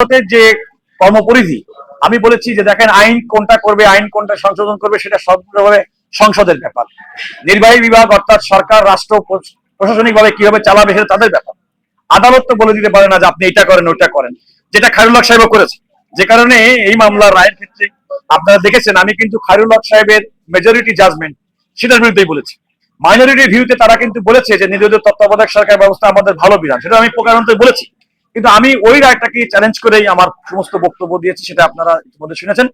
আদালতের যে কর্মপরিধি, আমি বলেছি যে দেখেন আইন কোনটা করবে, আইন কোনটা সংশোধন করবে, সেটা সম্পূর্ণভাবে সংসদের ব্যাপার। নির্বাহী বিভাগ অর্থাৎ সরকার, রাষ্ট্র প্রশাসনিক ভাবে কীভাবে চালাবে সেটা তাদের ব্যাপার। আদালত তো বলে দিতে পারে না যে আপনি এটা করেন, ওইটা করেন। যেটা খায়রুল্লাহ সাহেব করেছে। যে কারণে এই মামলার রায়ের ক্ষেত্রে আপনারা দেখেছেন, আমি কিন্তু খায়রুল্লাহ সাহেবের মেজরিটি জাজমেন্ট সেটার বিরুদ্ধেই বলেছি। মাইনরিটি ভিউতে তারা কিন্তু বলেছে যে নিজেদের তত্ত্বাবধায়ক সরকার ব্যবস্থা আমাদের ভালো বিধান, সেটা আমি প্রকারান্ত বলেছি। কিন্তু আমি ওই রায়টাকে চ্যালেঞ্জ করেই আমার সমস্ত বক্তব্য দিয়েছি সেটা আপনারা ইতিমধ্যে শুনেছেন।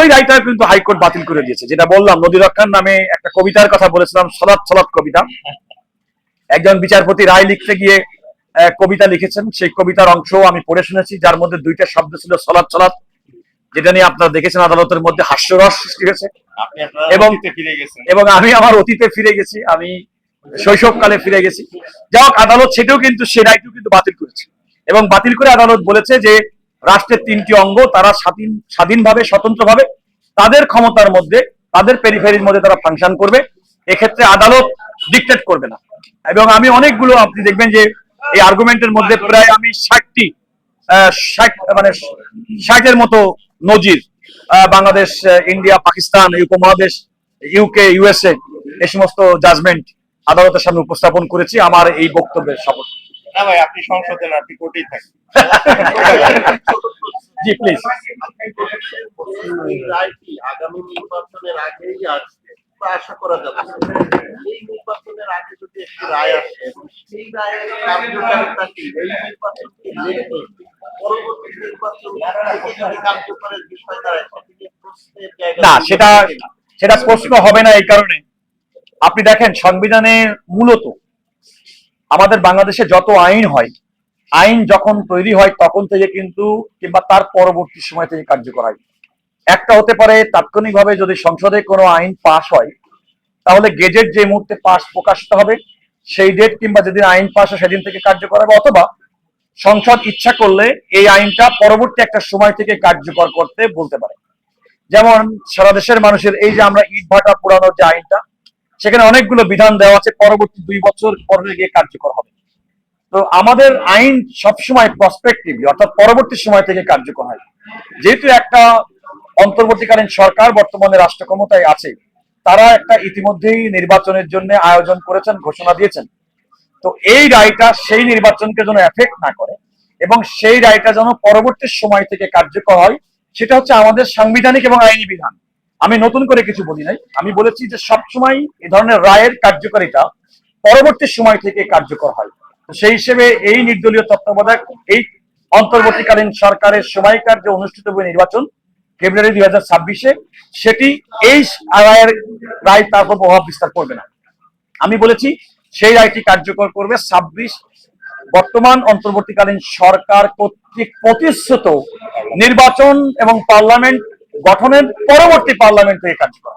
ওই রায়টা কিন্তু হাইকোর্ট বাতিল করে দিয়েছে যেটা বললাম নদী রক্ষার নামে একটা কবিতার কথা বলেছিলাম সলাৎ সলাৎ কবিতা। একজন বিচারপতি রায় লিখতে গিয়ে কবিতা লিখেছেন সেই কবিতার অংশ আমি পড়ে শুনেছি যার মধ্যে দুইটা শব্দ ছিল সলাৎ সলাৎ যেটা নিয়ে আপনারা দেখেছেন আদালতের মধ্যে হাস্যরস সৃষ্টি হয়েছে। এবং- এবং আমি আমার অতীতে ফিরে গেছি আমি শৈশবকালে ফিরে গেছি। যাই হোক আদালত সেটাও কিন্তু সে রায়টিও কিন্তু বাতিল করেছে। এবং বাতিল করে আদালত বলেছে যে রাষ্ট্রের তিনটি অঙ্গ তারা স্বাধীন, স্বাধীনভাবে, স্বতন্ত্রভাবে তাদের ক্ষমতার মধ্যে, তাদের পেরিফেরির মধ্যে তারা ফাংশন করবে। এক্ষেত্রে আদালত ডিকটেট করবে না। এবং আমি অনেকগুলো, আপনি দেখবেন যে এই আর্গুমেন্টের মধ্যে প্রায় আমি ষাটটি ষাট মানে ষাটের মতো নজির বাংলাদেশ ইন্ডিয়া, পাকিস্তান, উপমহাদেশ ইউকে ইউএসএ এই সমস্ত জাজমেন্ট আদালতের সামনে উপস্থাপন করেছি। আমার এই বক্তব্যের শপথ না ভাই আপনি সংসদে না আপনি কোর্টেই থাকেন। জি প্লিজ আগামী নির্বাচনের আগেই আসবে আশা করা যাচ্ছে এই নির্বাচনের আগে যদি একটি রায় আসে এবং সেই রায়ের কার্যকারিতা কি এই নির্বাচনকে রেখে পরবর্তী নির্বাচন কার্যকরের বিষয় দাঁড়ায় সেটি প্রশ্নের জায়গা না সেটা সেটা প্রশ্ন হবে না এই কারণে। আপনি দেখেন সংবিধানে মূলত আমাদের বাংলাদেশে যত আইন হয়, আইন যখন তৈরি হয় তখন থেকে কিন্তু কিংবা তার পরবর্তী সময় থেকে কার্যকর হয়। একটা হতে পারে তাৎক্ষণিকভাবে যদি সংসদে কোনো আইন পাশ হয়, তাহলে গেজেট যে মুহূর্তে পাশ প্রকাশিত হবে, সেই ডেট কিংবা যেদিন আইন পাশ হয় সেদিন থেকে কার্যকর হবে, অথবা সংসদ ইচ্ছা করলে এই আইনটা পরবর্তী একটা সময় থেকে কার্যকর করতে বলতে পারে। যেমন সারা দেশের মানুষের এই যে আমরা ইট ভাটা পোড়ানোর যে আইনটা সেখানে অনেকগুলো বিধান দেওয়া আছে, পরবর্তী দুই বছর পরে গিয়ে কার্যকর হবে। তো আমাদের আইন সবসময় প্রসপেক্টিভলি অর্থাৎ পরবর্তী সময় থেকে কার্যকর হয়। যেহেতু একটা অন্তর্বর্তীকালীন সরকার বর্তমানে রাষ্ট্র ক্ষমতায় আছে, তারা একটা ইতিমধ্যেই নির্বাচনের জন্য আয়োজন করেছেন, ঘোষণা দিয়েছেন। তো এই রায়টা সেই নির্বাচনকে যেন এফেক্ট না করে এবং সেই রায়টা যেন পরবর্তী সময় থেকে কার্যকর হয়, সেটা হচ্ছে আমাদের সাংবিধানিক এবং আইনি বিধান। আমি নতুন করে কিছু বলি নাই। আমি বলেছি যে সবসময় এই ধরনের রায়ের কার্যকারিতা পরবর্তী সময় থেকে কার্যকর হয়। সেই হিসেবে এই নির্দলীয় তত্ত্বাবধায়ক, এই অন্তর্বর্তীকালীন সরকারের সময়কার যে অনুষ্ঠিত হবে নির্বাচন, ফেব্রুয়ারি দুই হাজার ছাব্বিশে, সেটি এই রায়ের রায় তার উপর প্রভাব বিস্তার করবে না। আমি বলেছি সেই রায়টি কার্যকর করবে ছাব্বিশ বর্তমান অন্তর্বর্তীকালীন সরকার কর্তৃক প্রতিশ্রুত নির্বাচন এবং পার্লামেন্ট গঠনের পরবর্তী পার্লামেন্টে কাজ কার্যকর